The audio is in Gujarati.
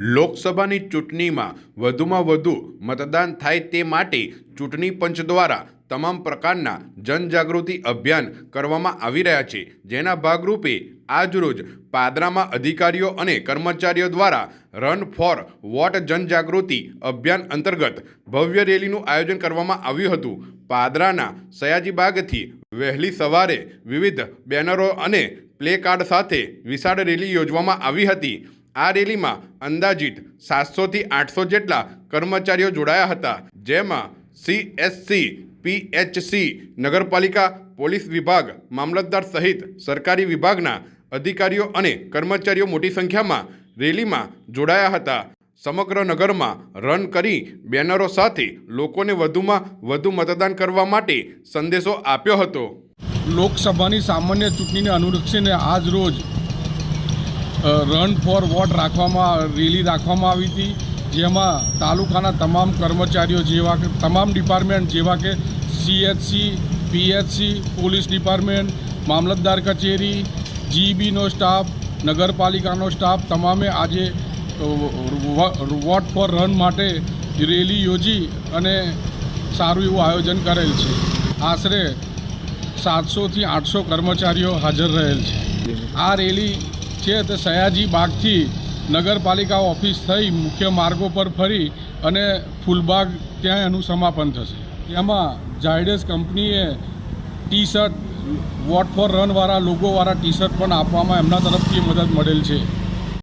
લોકસભાની ચૂંટણીમાં વધુમાં વધુ મતદાન થાય તે માટે ચૂંટણી પંચ દ્વારા તમામ પ્રકારના જનજાગૃતિ અભિયાન કરવામાં આવી રહ્યા છે. જેના ભાગરૂપે આજરોજ પાદરામાં અધિકારીઓ અને કર્મચારીઓ દ્વારા રન ફોર વોટ જનજાગૃતિ અભિયાન અંતર્ગત ભવ્ય રેલીનું આયોજન કરવામાં આવ્યું હતું. પાદરાના સયાજીબાગથી વહેલી સવારે વિવિધ બેનરો અને પ્લે કાર્ડ સાથે વિશાળ રેલી યોજવામાં આવી હતી. આ રેલીમાં અંદાજિત સાતસોથી આઠસો જેટલા કર્મચારીઓ જોડાયા હતા. જેમાં સીએસસી પીએચસી નગરપાલિકા, પોલીસ વિભાગ, મામલતદાર સહિત સરકારી વિભાગના અધિકારીઓ અને કર્મચારીઓ મોટી સંખ્યામાં રેલીમાં જોડાયા હતા. સમગ્ર નગરમાં રન કરી બેનરો સાથે લોકોને વધુમાં વધુ મતદાન કરવા માટે સંદેશો આપ્યો હતો. લોકસભાની સામાન્ય ચૂંટણીને અનુલક્ષીને આજ રોજ રન ફોર વોટ રાખવામાં રેલી રાખવામાં આવી હતી, જેમાં તાલુકાના તમામ કર્મચારીઓ જેવા કે, તમામ ડિપાર્ટમેન્ટ જેવા કે સીએચસી પીએચસી પોલીસ ડિપાર્ટમેન્ટ મામલતદાર કચેરી જીબીનો સ્ટાફ નગરપાલિકાનો સ્ટાફ તમામે આજે વોટ ફોર રન માટે રેલી યોજી અને સારું એવું આયોજન કરેલ છે. આશરે સાતસોથી આઠસો કર્મચારીઓ હાજર રહેલ છે. આ રેલી છે તે સયાજી બાગથી નગરપાલિકા ઓફિસ થઈ મુખ્ય માર્ગો પર ફરી અને ફૂલબાગ ત્યાં એનું સમાપન થશે. એમાં ઝાયડસ કંપનીએ ટી શર્ટ વોટ ફોર રનવાળા, લોગોવાળા ટી શર્ટ પણ આપવામાં એમના તરફથી મદદ મળેલ છે.